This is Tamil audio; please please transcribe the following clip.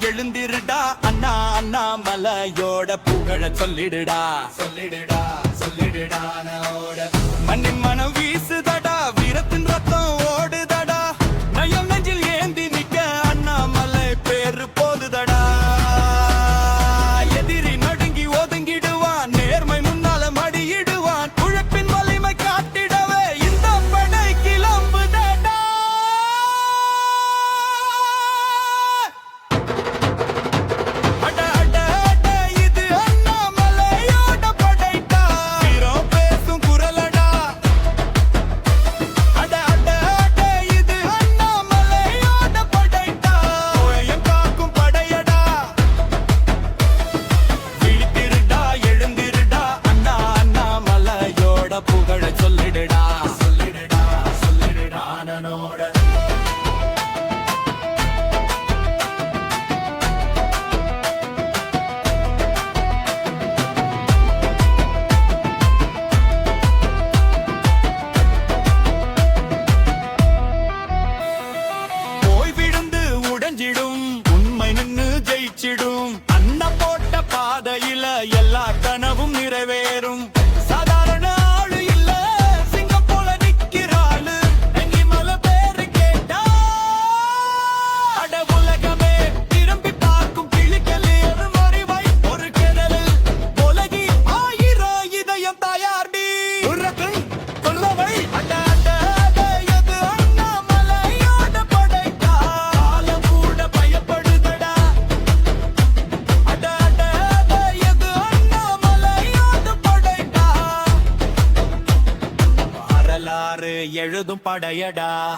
எழுந்திருடா அண்ணா அண்ணா மலையோட புகழ சொல்லிடுடா. சொல்லிடுடா சொல்லிடுடா மண்ணின் மனம் வீசுதா புகழ புகழ சொல்லிடுடா சொல்லிடுடா. சொல்லிடுடா நனோட ஜெயிச்சிடும். அண்ணன் போட்ட பாதையில எல்லா வரலாறு எழுதும் படையடா.